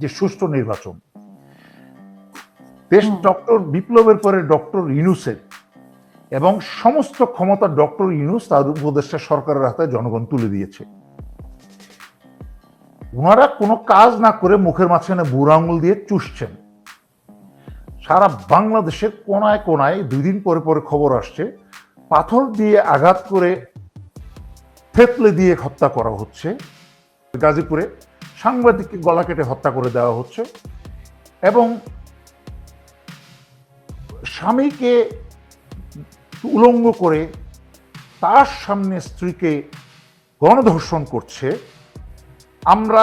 যে সুষ্ঠু নির্বাচন। দেশ ডক্টর বিপ্লবের পরে ডক্টর ইউনুসের এবং সমস্ত ক্ষমতা ডক্টর ইউনুস তার উপদেষ্টা সরকারের হাতে জনগণ তুলে দিয়েছে। ওনারা কোনো কাজ না করে মুখের মাঝখানে বুড়ো আঙুল দিয়ে চুষছেন। সারা বাংলাদেশের কোনায় কোনায় দুই দিন পরে পরে খবর আসছে, পাথর দিয়ে আঘাত করে থেতলে দিয়ে হত্যা করা হচ্ছে। গাজীপুরে সাংবাদিককে গলা কেটে হত্যা করে দেওয়া হচ্ছে এবং স্বামীকে উলঙ্গ করে তার সামনে স্ত্রীকে গণধর্ষণ করছে। আমরা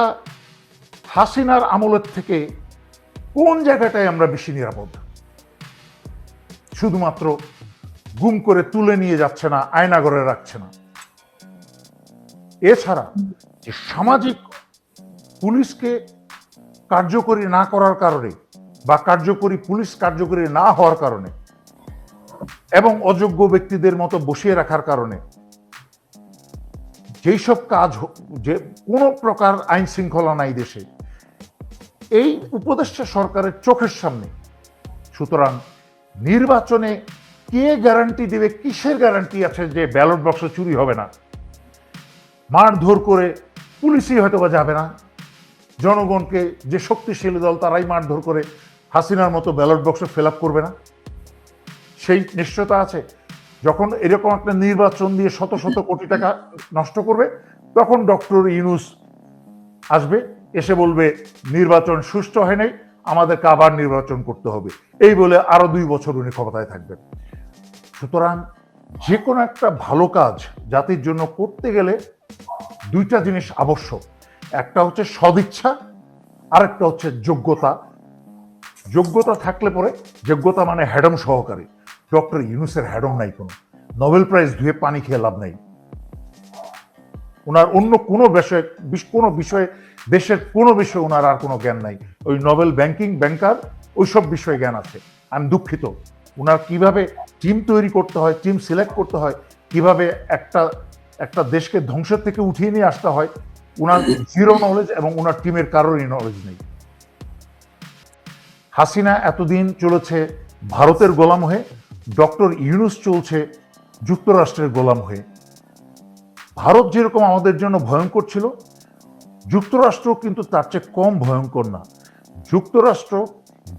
হাসিনার আমলের থেকে কোন জায়গাটায় আমরা বেশি নিরাপদ? শুধুমাত্র গুম করে তুলে নিয়ে যাচ্ছে না, আয়নাগরে রাখছে না। এছাড়া যে সামাজিক পুলিশকে কার্যকরী না করার কারণে বা কার্যকরী পুলিশ কার্যকরী না হওয়ার কারণে এবং অযোগ্য ব্যক্তিদের মতো বসিয়ে রাখার কারণে যেই সব কাজ যে কোনো প্রকার আইন শৃঙ্খলা নাই দেশে, এই উপদেষ্টা সরকারের চোখের সামনে, সুতরাং নির্বাচনে কে গ্যারান্টি দেবে, কিসের গ্যারান্টি আছে যে ব্যালট বক্স চুরি হবে না? মারধর করে পুলিশই হয়তো বা যাবে না। জনগণকে যে শক্তিশালী দল তারাই মারধর করে হাসিনার মতো ব্যালট বক্স ফিল করবে না? সেই নিশ্চয়তা আছে? যখন এরকম একটা নির্বাচন দিয়ে শত শত কোটি টাকা নষ্ট করবে, তখন ডক্টর ইউনুস আসবে, এসে বলবে, নির্বাচন সুষ্ঠু হয় নাই, আমাদেরকে আবার নির্বাচন করতে হবে। এই বলে আরও দুই বছর উনি ক্ষমতায় থাকবেন। সুতরাং যে কোনো একটা ভালো কাজ জাতির জন্য করতে গেলে দুইটা জিনিস আবশ্যক। একটা হচ্ছে সদিচ্ছা, আরেকটা হচ্ছে যোগ্যতা। যোগ্যতা থাকলে পরে, যোগ্যতা মানে হ্যাডম সহকারী। ডক্টর ইউনুসের হ্যাডম নাই কোনো। নোবেল প্রাইজ ধুয়ে পানি খেয়ে লাভ নাই। ওনার অন্য কোনো বিষয়ে কোনো বিষয়ে, দেশের কোনো বিষয়ে ওনার আর কোনো জ্ঞান নাই। ওই নোবেল ব্যাংকিং ব্যাংকার, ওইসব বিষয়ে জ্ঞান আছে। আমি দুঃখিত। ওনার কীভাবে টিম তৈরি করতে হয়, টিম সিলেক্ট করতে হয়, কীভাবে একটা একটা দেশকে ধ্বংসের থেকে উঠিয়ে নিয়ে আসতে হয় ওনার জিরো নলেজ এবং ওনার টিমের কারোরই নলেজ নেই। হাসিনা এতদিন চলেছে ভারতের গোলাম হয়ে, ডক্টর ইউনুস চলছে যুক্তরাষ্ট্রের গোলাম হয়ে। ভারত যেরকম আমাদের জন্য ভয়ঙ্কর ছিল, যুক্তরাষ্ট্র কিন্তু তার চেয়ে কম ভয়ঙ্কর না। যুক্তরাষ্ট্র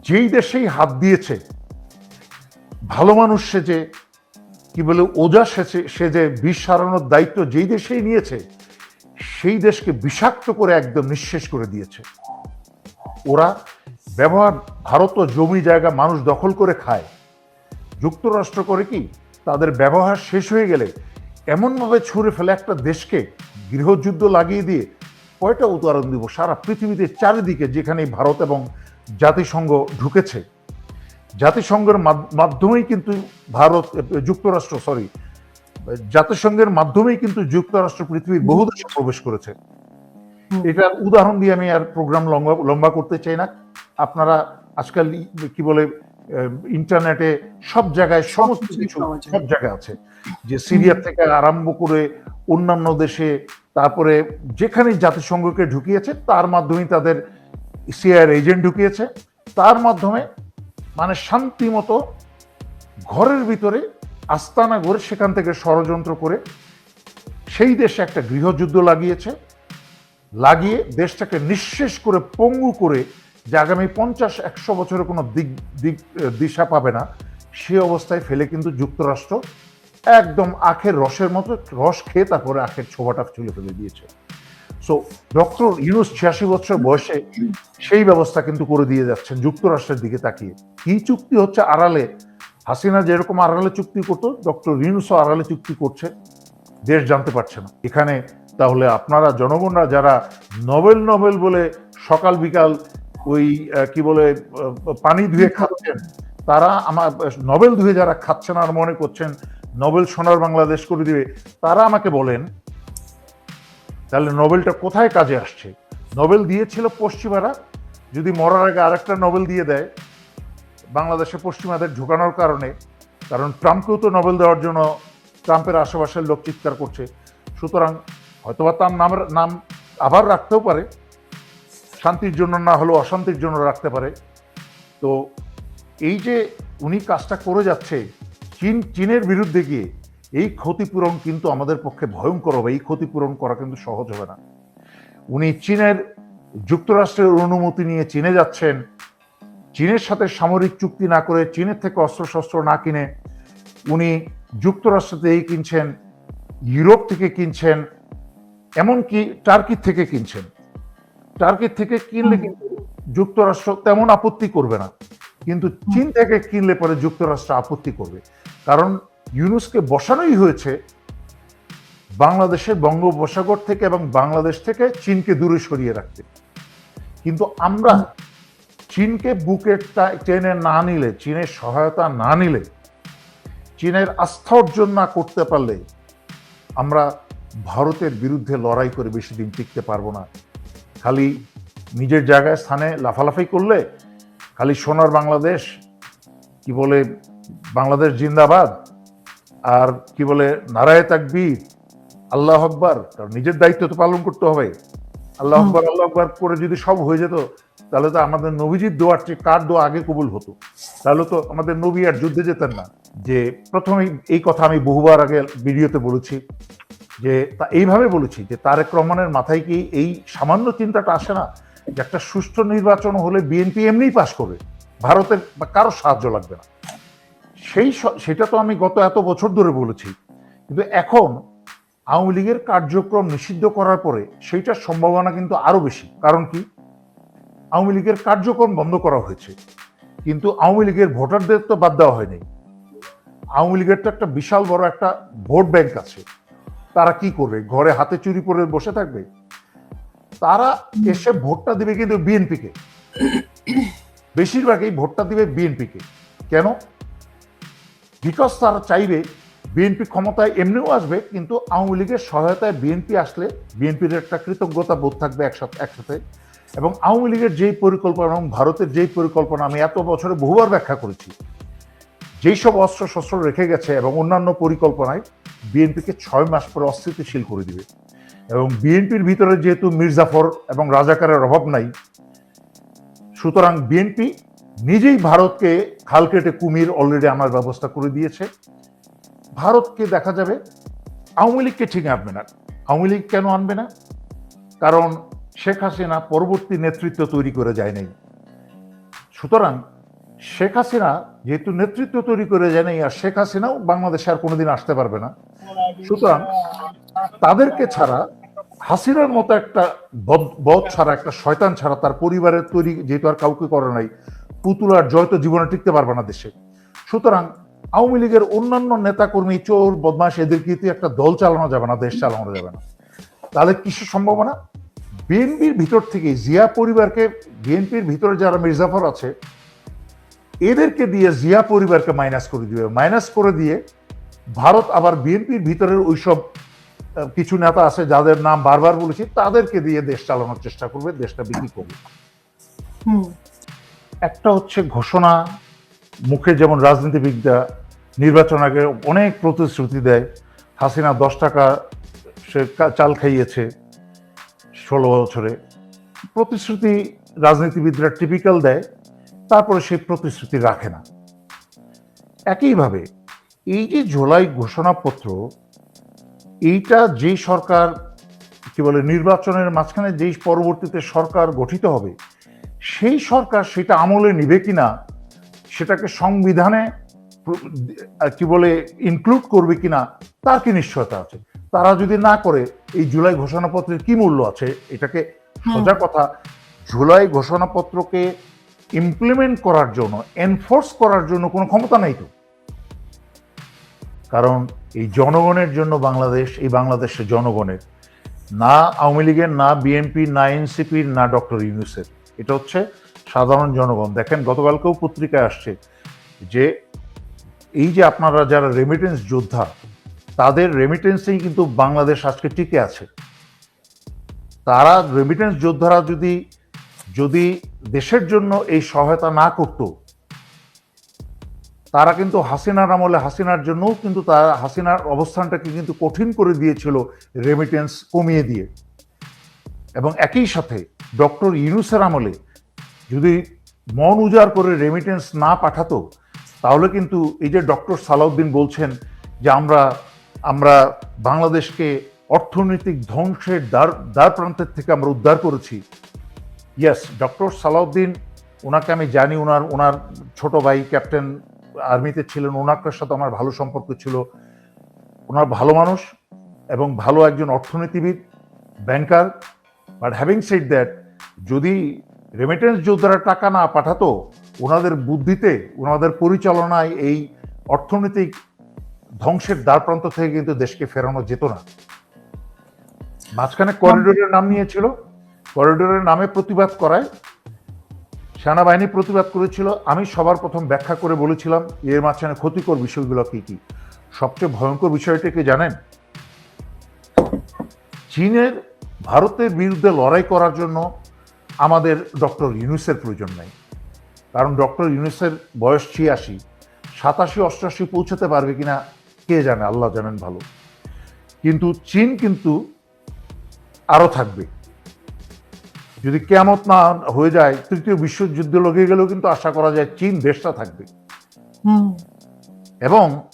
যেই দেশেই হাত দিয়েছে, ভালো মানুষ সে যে কি বলে, ওজা সেচে সে যে বিষ সারানোর দায়িত্ব যেই দেশেই নিয়েছে সেই দেশকে বিষাক্ত করে একদম নিঃশেষ করে দিয়েছে। ওরা ব্যবহার, ভারত ও জমি জায়গা মানুষ দখল করে খায়। যুক্তরাষ্ট্র করে কি? তাদের ব্যবহার শেষ হয়ে গেলে এমনভাবে ছুঁড়ে ফেলে একটা দেশকে গৃহযুদ্ধ লাগিয়ে দিয়ে কয়টা উদাহরণ দিব? সারা পৃথিবীতে চারিদিকে যেখানে ভারত এবং জাতিসংঘ ঢুকেছে। জাতিসংঘের মাধ- মাধ্যমেই কিন্তু ভারত, যুক্তরাষ্ট্র সরি জাতিসংঘের মাধ্যমেই কিন্তু যুক্তরাষ্ট্র পৃথিবীর বহু দেশে প্রবেশ করেছে। এটার উদাহরণ দিয়ে আমি আর প্রোগ্রাম লম্বা লম্বা করতে চাই না। আপনারা আজকাল কি বলে ইন্টারনেটে সব জায়গায় সমস্ত কিছু সব জায়গায় আছে। যে সিরিয়া থেকে আরম্ভ করে অন্যান্য দেশে তারপরে যেখানে জাতিসংঘকে ঢুকিয়েছে তার মাধ্যমেই তাদের সিআইয়ের এজেন্ট ঢুকিয়েছে। তার মাধ্যমে মানে শান্তি মতো ঘরের ভিতরে আস্তানা গড়ে সেখান থেকে ষড়যন্ত্র করে সেই দেশে একটা গৃহযুদ্ধ লাগিয়েছে। লাগিয়ে দেশটাকে নিঃশেষ করে পঙ্গু করে যে আগামী পঞ্চাশ, একশো বছরে কোনো দিক দিক দিশা পাবে না, সে অবস্থায় ফেলে কিন্তু যুক্তরাষ্ট্র একদম আখের রসের মতো রস খেয়ে তারপরে আখের ছোবাটা চুলে ফেলে দিয়েছে। সো ডক্টর ইউনুস ছিয়াশি বছর বয়সে সেই ব্যবস্থা কিন্তু করে দিয়ে যাচ্ছেন যুক্তরাষ্ট্রের দিকে তাকিয়ে। কি চুক্তি হচ্ছে আড়ালে? হাসিনা যেরকম আড়ালে চুক্তি করতো ডক্টর ইউনুসও আড়ালে চুক্তি করছে দেশ জানতে পারছে না। এখানে তাহলে আপনারা জনগণরা যারা নোবেল নোবেল বলে সকাল বিকাল ওই কি বলে পানি ধুয়ে খাচ্ছেন তারা আমার নোবেল ধুয়ে যারা খাচ্ছেন আর মনে করছেন নোবেল সোনার বাংলাদেশ করে দিবে তারা আমাকে বলেন তাহলে নোবেলটা কোথায় কাজে আসছে? নোবেল দিয়েছিল পশ্চিমারা যদি মরার আগে আরেকটা নোবেল দিয়ে দেয় বাংলাদেশে পশ্চিমাদের ঢুকানোর কারণে, কারণ ট্রাম্পকেও তো নোবেল দেওয়ার জন্য ট্রাম্পের আশেপাশের লোক চিৎকার করছে। সুতরাং হয়তোবা তার নামের নাম আবার রাখতেও পারে, শান্তির জন্য না হলেও অশান্তির জন্য রাখতে পারে। তো এই যে উনি কাজটা করে যাচ্ছে, চীন, চীনের বিরুদ্ধে গিয়ে, এই ক্ষতিপূরণ কিন্তু আমাদের পক্ষে ভয়ঙ্কর হবে, এই ক্ষতিপূরণ করা কিন্তু সহজ হবে না। উনি চীনের যুক্তরাষ্ট্রের অনুমতি নিয়ে চীনে যাচ্ছেন চীনের সাথে সামরিক চুক্তি না করে চীনের থেকে অস্ত্রশস্ত্র না কিনে উনি যুক্তরাষ্ট্র থেকেই কিনছেন ইউরোপ থেকে কিনছেন এমনকি টার্কির থেকে কিনছেন। টার্কির থেকে কিনলে কিন্তু যুক্তরাষ্ট্র তেমন আপত্তি করবে না। কিন্তু চীন থেকে কিনলে পরে যুক্তরাষ্ট্র আপত্তি করবে। কারণ ইউনুসকে বসানোই হয়েছে বাংলাদেশের বঙ্গোপসাগর থেকে এবং বাংলাদেশ থেকে চীনকে দূরে সরিয়ে রাখতে। কিন্তু আমরা চীনকে বুকে টা- টেনে না নিলে, চীনের সহায়তা না নিলে, চীনের আস্থা অর্জন না করতে পারলে আমরা ভারতের বিরুদ্ধে লড়াই করে বেশি দিন টিকতে পারব না। খালি নিজের জায়গায় স্থানে লাফালাফি করলে, খালি সোনার বাংলাদেশ, কি বলে, বাংলাদেশ জিন্দাবাদ, আর কি বলে, নারায় তাকবীর, আল্লাহ আকবার, কারণ নিজের দায়িত্ব তো পালন করতে হবে। আল্লাহ আকবার আল্লাহ আকবার করে যদি সব হয়ে যেত তাহলে তো আমাদের নবীজির দোয়ার চেয়ে কার দোয়া আগে কবুল হতো? তাহলে তো আমাদের নবী আর যুদ্ধে যেতেন না। যে প্রথমেই এই কথা আমি বহুবার আগে ভিডিওতে বলেছি, যে তা এইভাবে বলেছি, যে তারেক রহমানের মাথায় কি এই সামান্য চিন্তাটা আসে না? যে একটা সুষ্ঠু নির্বাচন হলে বিএনপি এমনিই পাশ করবে, ভারতের বা কারও সাহায্য লাগবে না। সেই সেটা তো আমি গত এত বছর ধরে বলেছি। কিন্তু এখন আওয়ামী লীগের কার্যক্রম নিষিদ্ধ করার পরে সেইটার সম্ভাবনা কিন্তু আরও বেশি। কারণ কি? আওয়ামী লীগের কার্যক্রম বন্ধ করা হয়েছে। কিন্তু আওয়ামী লীগের ভোটারদের তো বাদ দেওয়া হয়নি। আওয়ামী লীগের তো একটা বিশাল বড় একটা ভোট ব্যাংক আছে। তারা কি করবে? ঘরে হাতে চুরি পরে বসে থাকবে? তারা এসে ভোটটা দিবে কিন্তু বিএনপিকে। বেশিরভাগই ভোটটা দিবে বিএনপিকে। কেন? বিকজ তারা চাইবে বিএনপি ক্ষমতায় এমনিও আসবে, কিন্তু আওয়ামী লীগের সহায়তায় বিএনপি আসলে বিএনপির একটা কৃতজ্ঞতা বোধ থাকবে একসাথে একসাথে। এবং আওয়ামী লীগের যেই পরিকল্পনা এবং ভারতের যেই পরিকল্পনা আমি এত বছরে বহুবার ব্যাখ্যা করেছি, যেই সব অস্ত্র শস্ত্র রেখে গেছে এবং অন্যান্য পরিকল্পনায় বিএনপিকে ছয় মাস পরে অস্থিতিশীল করে দিবে। এবং বিএনপির ভিতরে যেহেতু মির্জাফর এবং রাজাকারের অভাব নাই, সুতরাং বিএনপি নিজেই ভারতকে খাল কেটে কুমির অলরেডি আনার ব্যবস্থা করে দিয়েছে। ভারতকে দেখা যাবে, আওয়ামী লীগকে ঠিক আনবে না। আওয়ামী লীগ কেন আনবে না? কারণ শেখ হাসিনা পরবর্তী নেতৃত্ব তৈরি করে যায় নাই। সুতরাং শেখ হাসিনা যেহেতু নেতৃত্ব তৈরি করে যায় নাই, আর শেখ হাসিনাও বাংলাদেশে আর কোনোদিন আসতে পারবে না। সুতরাং তাদেরকে ছাড়া হাসিনার মতো একটা বদ ছাড়া, একটা শয়তান ছাড়া তার পরিবারের তৈরি যেহেতু আর কাউকে করে নাই, পুতুল আর জয় তো জীবনে টিকতে পারবে না দেশে। সুতরাং আওয়ামী লীগের অন্যান্য নেতাকর্মী, চোর বদমাস এদেরকে একটা দল চালানো যাবে না, দেশ চালানো যাবে না। তাহলে কিসের সম্ভাবনা? বিএনপির ভিতর থেকে জিয়া পরিবারকে বিএনপির ভিতরে যারা মির্জাফর আছে এদেরকে দিয়ে জিয়া পরিবারকে মাইনাস করে দিবে। মাইনাস করে দিয়ে ভারত আবার বিএনপির ভিতরের ওইসব কিছু নেতা আছে যাদের নাম বারবার বলেছি তাদেরকে দিয়ে দেশ চালানোর চেষ্টা করবে দেশটা বিক্রি করবে। একটা হচ্ছে ঘোষণা মুখে যেমন রাজনীতিবিদরা নির্বাচন আগে অনেক প্রতিশ্রুতি দেয় হাসিনা দশ টাকা সে চাল খাইয়েছে। ষোলো বছরে প্রতিশ্রুতি রাজনীতিবিদরা টিপিক্যাল দেয়, তারপরে সেই প্রতিশ্রুতি রাখে না। একইভাবে এই যে জুলাই ঘোষণাপত্র, এইটা যেই সরকার, কি বলে, নির্বাচনের মাঝখানে যেই পরবর্তীতে সরকার গঠিত হবে, সেই সরকার সেটা আমলে নিবে কিনা, সেটাকে সংবিধানে, কি বলে ইনক্লুড করবে কিনা, তার কি নিশ্চয়তা আছে? তারা যদি না করে এই জুলাই ঘোষণাপত্রের কি মূল্য আছে? এটাকে সোজা কথা জুলাই ঘোষণাপত্রকে ইমপ্লিমেন্ট করার জন্য এনফোর্স করার জন্য কোনো ক্ষমতা নেই তো? কারণ এই জনগণের জন্য বাংলাদেশ এই বাংলাদেশের জনগণের না আওয়ামী লীগের না বিএনপি না এনসিপির না ডক্টর ইউনুসের। এটা হচ্ছে সাধারণ জনগণ। দেখেন গতকালকেও পত্রিকায় আসছে যে এই যে আপনারা যারা রেমিটেন্স যোদ্ধা তাদের রেমিটেন্সেই কিন্তু বাংলাদেশ আজকে টিকে আছে। তারা রেমিটেন্স যোদ্ধারা যদি যদি দেশের জন্য এই সহায়তা না করত, তারা কিন্তু হাসিনার আমলে হাসিনার জন্যও কিন্তু তারা হাসিনার অবস্থানটাকে কিন্তু কঠিন করে দিয়েছিল রেমিটেন্স কমিয়ে দিয়ে। এবং একই সাথে ডক্টর ইউনুসের আমলে যদি মন উজাড় করে রেমিটেন্স না পাঠাতো, তাহলে কিন্তু এই যে ডক্টর সালাউদ্দিন বলছেন যে আমরা আমরা বাংলাদেশকে অর্থনৈতিক ধ্বংসের দ্বার দ্বার প্রান্তের থেকে আমরা উদ্ধার করেছি। ইয়াস ডক্টর সালাউদ্দিন, ওনাকে আমি জানি, ওনার ওনার ছোট ভাই ক্যাপ্টেন আর্মিতে ছিলেন, ওনার সাথে আমার ভালো সম্পর্ক ছিল। ওনার ভালো মানুষ এবং ভালো একজন অর্থনীতিবিদ banker but having said that যদি রেমিটেন্স যোদ্ধারা টাকা না পাঠাতো, ওনাদের বুদ্ধিতে, ওনাদের পরিচালনায় এই অর্থনৈতিক ধ্বংসের দ্বার প্রান্ত থেকে কিন্তু দেশকে ফেরানো যেত না। মাঝখানে করিডোরের নাম নিয়েছিল। করিডোরের নামে প্রতিবাদ করায়। সেনাবাহিনী প্রতিবাদ করেছিল। আমি সবার প্রথম ব্যাখ্যা করে বলেছিলাম, এর মাঝখানে ক্ষতিকর বিষয়গুলো কি কি? সবচেয়ে ভয়ঙ্কর বিষয়টা কি জানেন? চীনের, ভারতের বিরুদ্ধে লড়াই করার জন্য আমাদের ডক্টর ইউনুসের প্রয়োজন নাই। কারণ ডক্টর ইউনুসের বয়স ছিয়াশি। সাতাশি অষ্টাশি পৌঁছতে পারবে কিনা কে জানে আল্লাহ জানেন ভালো। কিন্তু চীন কিন্তু আরও থাকবে। যদি কেমত না হয়ে যায় তৃতীয় বিশ্বযুদ্ধ লেগে গেলেও কিন্তু আশা করা যায় চীন দেশটা থাকবে। এবং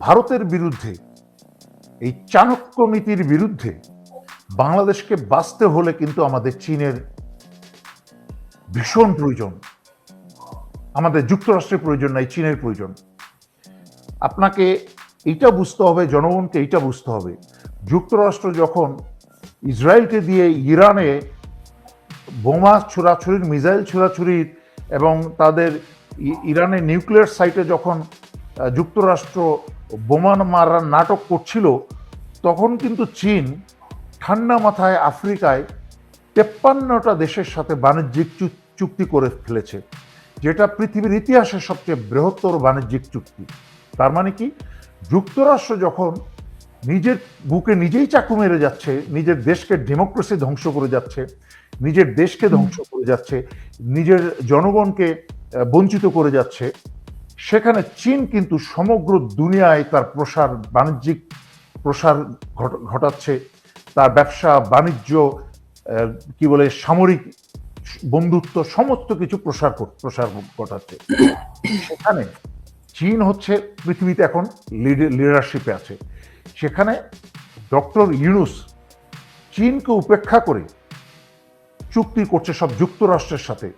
ভারতের বিরুদ্ধে এই চাণক্য নীতির বিরুদ্ধে বাংলাদেশকে বাঁচতে হলে কিন্তু আমাদের চীনের ভীষণ প্রয়োজন। আমাদের যুক্তরাষ্ট্রের প্রয়োজন নাই চীনের প্রয়োজন। আপনাকে এইটা বুঝতে হবে, জনগণকে এইটা বুঝতে হবে। যুক্তরাষ্ট্র যখন ইসরায়েলকে দিয়ে ইরানে বোমা ছোড়াছুরির মিসাইল ছোড়াছুরির এবং তাদের ইরানের নিউক্লিয়ার সাইটে যখন যুক্তরাষ্ট্র বোমা মারার নাটক করছিল, তখন কিন্তু চীন ঠান্ডা মাথায় আফ্রিকায় তেপ্পান্নটা দেশের সাথে বাণিজ্যিক চুক্তি করে ফেলেছে, যেটা পৃথিবীর ইতিহাসের সবচেয়ে বৃহত্তর বাণিজ্যিক চুক্তি। তার মানে কি? যুক্তরাষ্ট্র যখন নিজের বুকে নিজেই চাকু মেরে যাচ্ছে নিজের দেশকে ডেমোক্রেসি ধ্বংস করে যাচ্ছে নিজের দেশকে ধ্বংস করে যাচ্ছে নিজের জনগণকে বঞ্চিত করে যাচ্ছে সেখানে চীন কিন্তু সমগ্র দুনিয়ায় তার প্রসার বাণিজ্যিক প্রসার ঘটাচ্ছে তার ব্যবসা বাণিজ্য কি বলে সামরিক বন্ধুত্ব সমস্ত কিছু প্রসার প্রসার ঘটাচ্ছে। সেখানে চীন হচ্ছে পৃথিবীতে এখন লিডারশিপে আছে। সেখানে ডক্টর ইউনুস চীনকে উপেক্ষা করে চুক্তি করছে সব যুক্তরাষ্ট্রের সাথে।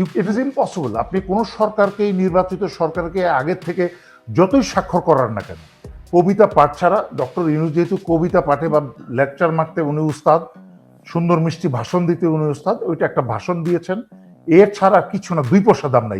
ইট ইজ ইম্পসিবল আপনি কোনো সরকারকেই, নির্বাচিত সরকারকে আগের থেকে যতই স্বাক্ষর করার না কেন, কবিতা পাঠ ছাড়া, ডক্টর ইউনুস যেহেতু কবিতা পাঠে বা লেকচার মারতে উনি উস্তাদ, সুন্দর মিষ্টি ভাষণ দিতে উনি উস্তাদ, ওইটা একটা ভাষণ দিয়েছেন। এর ছাড়া কিছু না, দুই পয়সা দাম নাই।